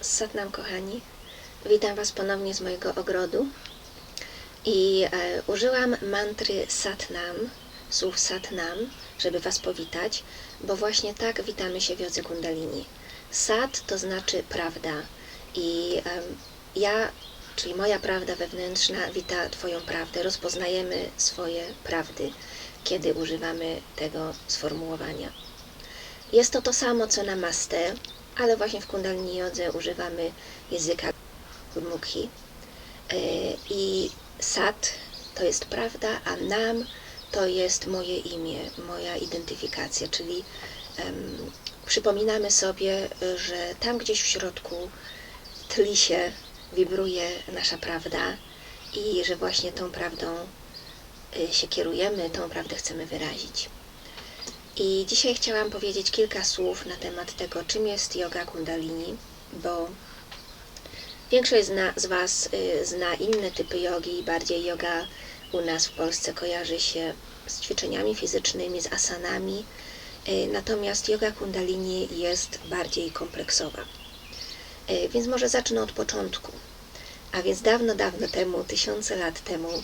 Satnam, kochani. Witam Was ponownie z mojego ogrodu. I e, użyłam mantry Satnam, słów Satnam, żeby Was powitać, bo właśnie tak witamy się w jodze Kundalini. Sat to znaczy prawda. I em, ja, czyli moja prawda wewnętrzna, wita Twoją prawdę. Rozpoznajemy swoje prawdy, kiedy używamy tego sformułowania. Jest to to samo co namaste, ale właśnie w Kundalini Jodze używamy języka Gurmukhi. E, I Sat to jest prawda, a Nam to jest moje imię, moja identyfikacja, czyli em, przypominamy sobie, że tam gdzieś w środku tli się, wibruje nasza prawda i że właśnie tą prawdą y, się kierujemy, tą prawdę chcemy wyrazić. I dzisiaj chciałam powiedzieć kilka słów na temat tego, czym jest yoga kundalini, bo większość zna, z Was y, zna inne typy jogi, bardziej yoga u nas w Polsce kojarzy się z ćwiczeniami fizycznymi, z asanami, y, natomiast yoga kundalini jest bardziej kompleksowa. Y, Więc może zacznę od początku. A więc dawno, dawno temu, tysiące lat temu,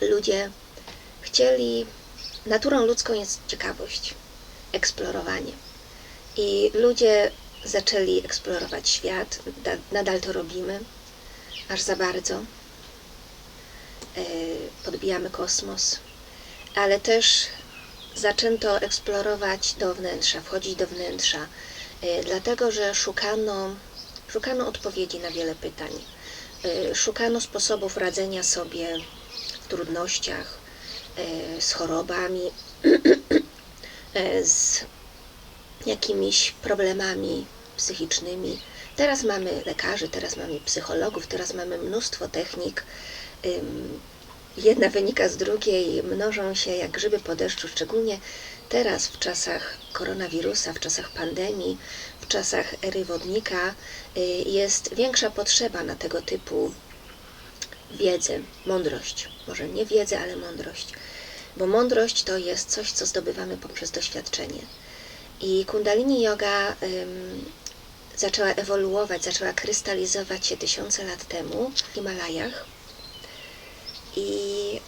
ludzie chcieli naturą ludzką jest ciekawość, eksplorowanie. I ludzie zaczęli eksplorować świat, da- nadal to robimy, aż za bardzo. E, Podbijamy kosmos, ale też zaczęto eksplorować do wnętrza, wchodzić do wnętrza, e, dlatego że szukano, szukano odpowiedzi na wiele pytań. E, Szukano sposobów radzenia sobie w trudnościach, z chorobami, e, z jakimiś problemami psychicznymi. Teraz mamy lekarzy, teraz mamy psychologów, teraz mamy mnóstwo technik. Jedna wynika z drugiej, mnożą się jak grzyby po deszczu, szczególnie teraz w czasach koronawirusa, w czasach pandemii, w czasach ery wodnika y, jest większa potrzeba na tego typu wiedzę, mądrość. Może nie wiedzę, ale mądrość. Bo mądrość to jest coś, co zdobywamy poprzez doświadczenie. I Kundalini Yoga ym, zaczęła ewoluować, zaczęła krystalizować się tysiące lat temu w Himalajach. I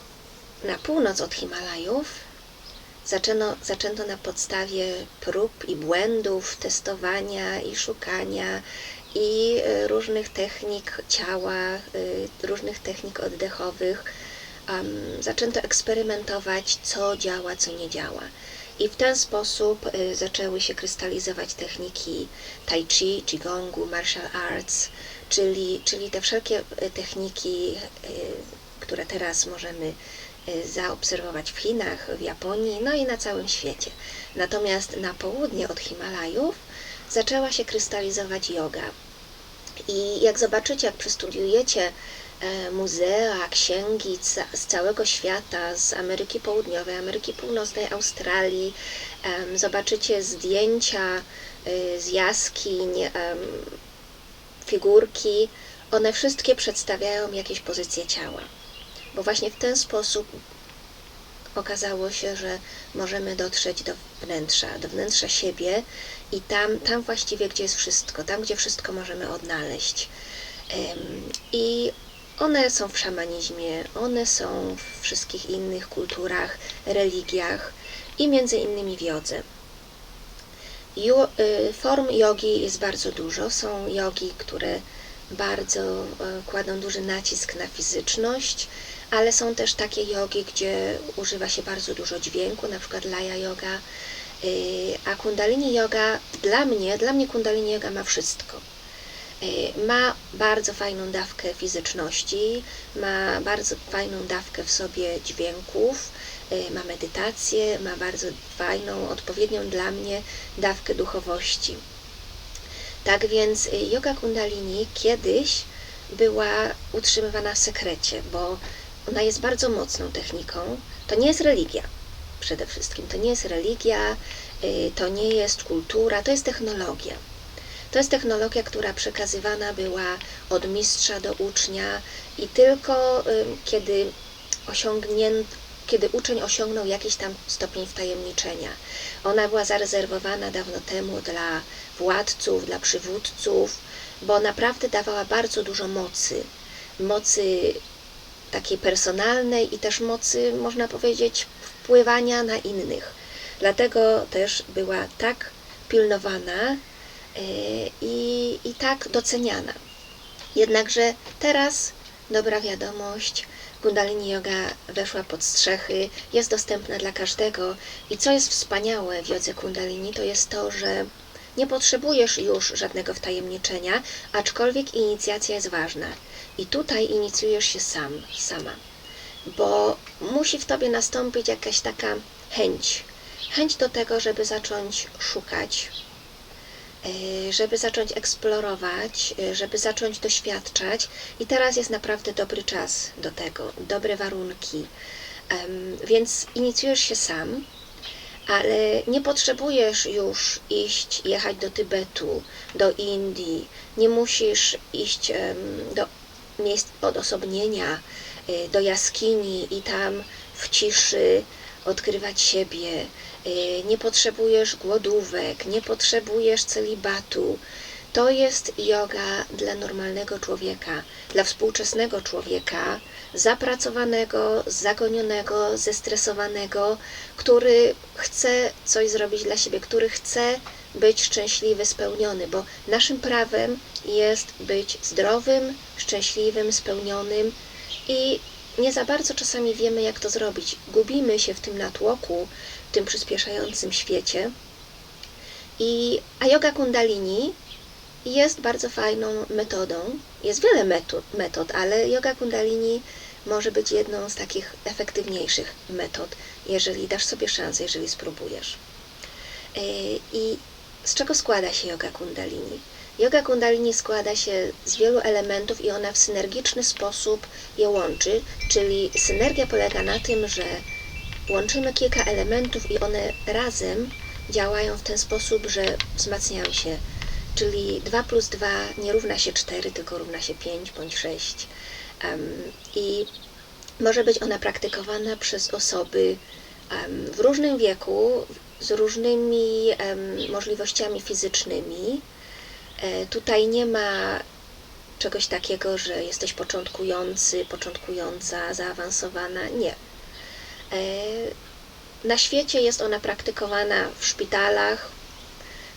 na północ od Himalajów zaczęto, na podstawie prób i błędów, testowania i szukania i y, różnych technik ciała, y, różnych technik oddechowych. Um, zaczęto eksperymentować, co działa, co nie działa. I w ten sposób y, zaczęły się krystalizować techniki tai chi, qigongu, martial arts, czyli, czyli te wszelkie y, techniki, y, które teraz możemy y, zaobserwować w Chinach, w Japonii, no i na całym świecie. Natomiast na południe od Himalajów zaczęła się krystalizować yoga. I jak zobaczycie, jak przestudiujecie muzea, księgi z całego świata, z Ameryki Południowej, Ameryki Północnej, Australii, zobaczycie zdjęcia y, z jaskiń, figurki, one wszystkie przedstawiają jakieś pozycje ciała. Bo właśnie w ten sposób okazało się, że możemy dotrzeć do wnętrza, do wnętrza siebie i tam, tam właściwie, gdzie jest wszystko, tam, gdzie wszystko możemy odnaleźć. I one są w szamanizmie, one są w wszystkich innych kulturach, religiach i między innymi w jodze. Jo, y, form jogi jest bardzo dużo. Są jogi, które bardzo e, kładą duży nacisk na fizyczność, ale są też takie jogi, gdzie używa się bardzo dużo dźwięku, na przykład laya yoga, Y, a kundalini yoga dla mnie, dla mnie kundalini yoga ma wszystko. Y, Ma bardzo fajną dawkę fizyczności, ma bardzo fajną dawkę w sobie dźwięków, y, ma medytację, ma bardzo fajną, odpowiednią dla mnie dawkę duchowości. Tak więc y, yoga kundalini kiedyś była utrzymywana w sekrecie, bo ona jest bardzo mocną techniką. To nie jest religia przede wszystkim. To nie jest religia, to nie jest kultura, to jest technologia. To jest technologia, która przekazywana była od mistrza do ucznia i tylko kiedy kiedy uczeń osiągnął jakiś tam stopień wtajemniczenia. Ona była zarezerwowana dawno temu dla władców, dla przywódców, bo naprawdę dawała bardzo dużo mocy. Mocy takiej personalnej i też mocy, można powiedzieć, wpływania na innych. Dlatego też była tak pilnowana i, i tak doceniana. Jednakże teraz dobra wiadomość, Kundalini Yoga weszła pod strzechy, jest dostępna dla każdego i co jest wspaniałe w jodze Kundalini, to jest to, że nie potrzebujesz już żadnego wtajemniczenia, aczkolwiek inicjacja jest ważna. I tutaj inicjujesz się sam, sama, bo musi w tobie nastąpić jakaś taka chęć. Chęć do tego, żeby zacząć szukać, e, żeby zacząć eksplorować, e, żeby zacząć doświadczać. I teraz jest naprawdę dobry czas do tego, dobre warunki. Więc inicjujesz się sam, ale nie potrzebujesz już iść, jechać do Tybetu, do Indii, nie musisz iść do miejsc odosobnienia, y, do jaskini i tam w ciszy odkrywać siebie. Y, nie potrzebujesz głodówek, nie potrzebujesz celibatu. To jest yoga dla normalnego człowieka, dla współczesnego człowieka, zapracowanego, zagonionego, zestresowanego, który chce coś zrobić dla siebie, który chce być szczęśliwy, spełniony, bo naszym prawem jest być zdrowym, szczęśliwym, spełnionym i nie za bardzo czasami wiemy, jak to zrobić. Gubimy się w tym natłoku, w tym przyspieszającym świecie. I, a yoga kundalini jest bardzo fajną metodą. Jest wiele metod, metod, ale yoga kundalini może być jedną z takich efektywniejszych metod, jeżeli dasz sobie szansę, jeżeli spróbujesz. E, I z czego składa się yoga kundalini? Yoga kundalini składa się z wielu elementów i ona w synergiczny sposób je łączy, czyli synergia polega na tym, że łączymy kilka elementów i one razem działają w ten sposób, że wzmacniają się. Czyli 2 plus 2 nie równa się 4, tylko równa się 5 bądź 6. Um, I może być ona praktykowana przez osoby um, w różnym wieku, z różnymi um, możliwościami fizycznymi. E, tutaj nie ma czegoś takiego, że jesteś początkujący, początkująca, zaawansowana. Nie. E, na świecie jest ona praktykowana w szpitalach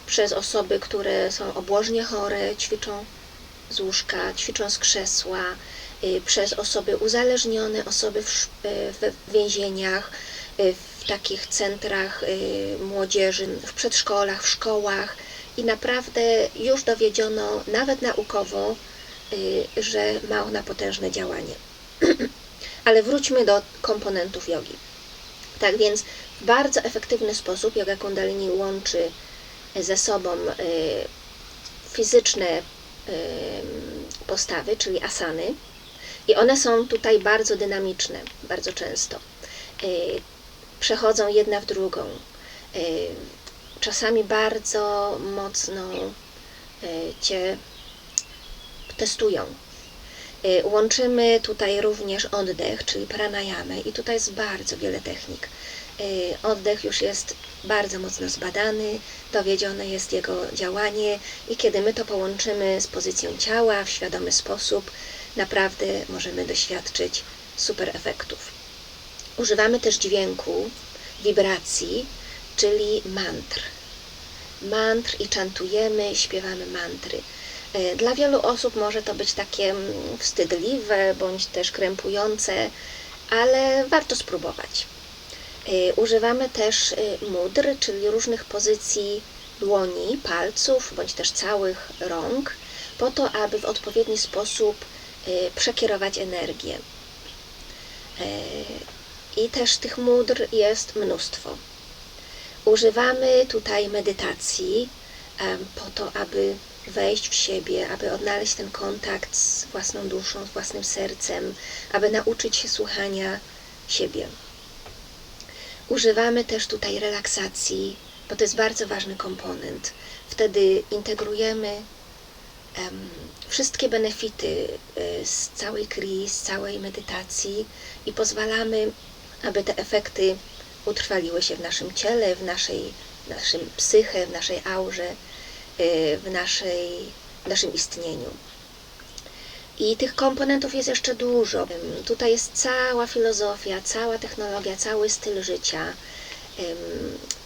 przez osoby, które są obłożnie chore, ćwiczą z łóżka, ćwiczą z krzesła, y, przez osoby uzależnione, osoby w, w więzieniach, y, w takich centrach y, młodzieży, w przedszkolach, w szkołach i naprawdę już dowiedziono, nawet naukowo, że ma ona potężne działanie. Ale wróćmy do komponentów jogi. Tak więc w bardzo efektywny sposób yoga kundalini łączy ze sobą fizyczne postawy, czyli asany. I one są tutaj bardzo dynamiczne, bardzo często. Przechodzą jedna w drugą. Czasami bardzo mocno Cię testują. Łączymy tutaj również oddech, czyli pranayamę i tutaj jest bardzo wiele technik. Oddech już jest bardzo mocno zbadany, dowiedzione jest jego działanie i kiedy my to połączymy z pozycją ciała w świadomy sposób, naprawdę możemy doświadczyć super efektów. Używamy też dźwięku, wibracji, czyli mantr. Mantr i czantujemy, śpiewamy mantry. E, dla wielu osób może to być takie mm, wstydliwe bądź też krępujące, ale warto spróbować. E, używamy też e, mudr, czyli różnych pozycji dłoni, palców bądź też całych rąk, po to, aby w odpowiedni sposób przekierować energię. I też tych mudr jest mnóstwo. Używamy tutaj medytacji po to, aby wejść w siebie, aby odnaleźć ten kontakt z własną duszą, z własnym sercem, aby nauczyć się słuchania siebie. Używamy też tutaj relaksacji, bo to jest bardzo ważny komponent. Wtedy integrujemy um, wszystkie benefity y, z całej kri, z całej medytacji i pozwalamy aby te efekty utrwaliły się w naszym ciele, w naszej, naszym psyche, w naszej aurze, y, w, naszej, w naszym istnieniu. I tych komponentów jest jeszcze dużo. Tutaj jest cała filozofia, cała technologia, cały styl życia.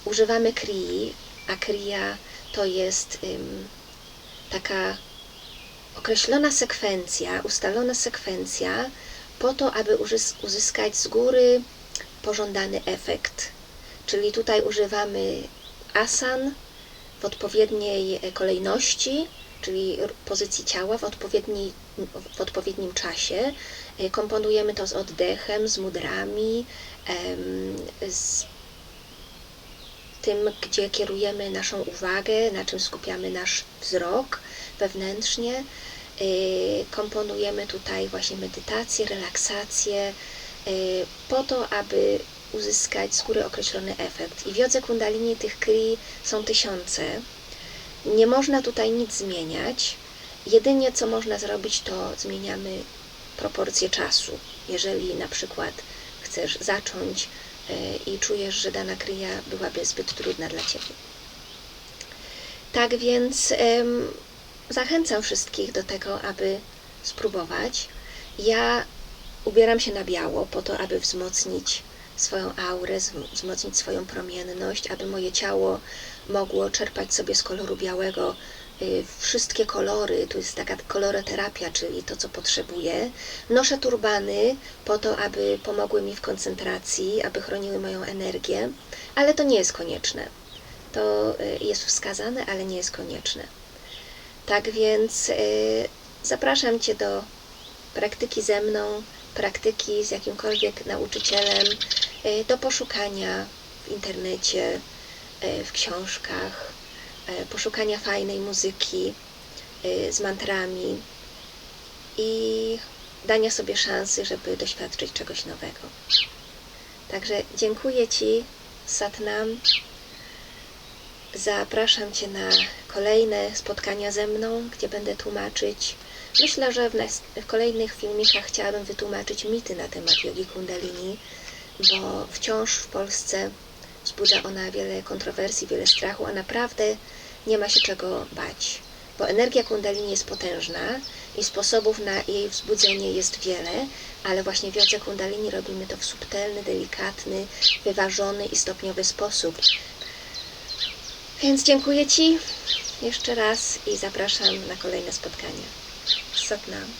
Używamy krii, a kria to jest taka określona sekwencja, ustalona sekwencja po to, aby uzyskać z góry pożądany efekt. Czyli tutaj używamy asan w odpowiedniej e, kolejności, czyli pozycji ciała w, odpowiedniej, w odpowiednim czasie. E, Komponujemy to z oddechem, z mudrami, z tym, gdzie kierujemy naszą uwagę, na czym skupiamy nasz wzrok wewnętrznie. Y, Komponujemy tutaj właśnie medytację, relaksację, po to, aby uzyskać z góry określony efekt. I w jodze kundalini tych kri są tysiące. Nie można tutaj nic zmieniać. Jedynie co można zrobić, to zmieniamy proporcje czasu. Jeżeli na przykład chcesz zacząć y, i czujesz, że dana kryja byłaby zbyt trudna dla Ciebie. Tak więc zachęcam wszystkich do tego, aby spróbować. Ja ubieram się na biało po to, aby wzmocnić swoją aurę, wzm- wzmocnić swoją promienność, aby moje ciało mogło czerpać sobie z koloru białego y, wszystkie kolory. Tu jest taka koloroterapia, czyli to, co potrzebuję. Noszę turbany po to, aby pomogły mi w koncentracji, aby chroniły moją energię, ale to nie jest konieczne. To y, jest wskazane, ale nie jest konieczne. Tak więc y, zapraszam Cię do praktyki ze mną, praktyki z jakimkolwiek nauczycielem, y, do poszukania w internecie, y, w książkach, y, poszukania fajnej muzyki z mantrami i dania sobie szansy, żeby doświadczyć czegoś nowego. Także dziękuję Ci, Satnam. Zapraszam Cię na kolejne spotkania ze mną, gdzie będę tłumaczyć. Myślę, że w, w kolejnych filmikach chciałabym wytłumaczyć mity na temat jogi kundalini, bo wciąż w Polsce wzbudza ona wiele kontrowersji, wiele strachu, a naprawdę nie ma się czego bać, bo energia kundalini jest potężna i sposobów na jej wzbudzenie jest wiele, ale właśnie w jodze kundalini robimy to w subtelny, delikatny, wyważony i stopniowy sposób. Więc dziękuję Ci jeszcze raz i zapraszam na kolejne spotkania. Satnam.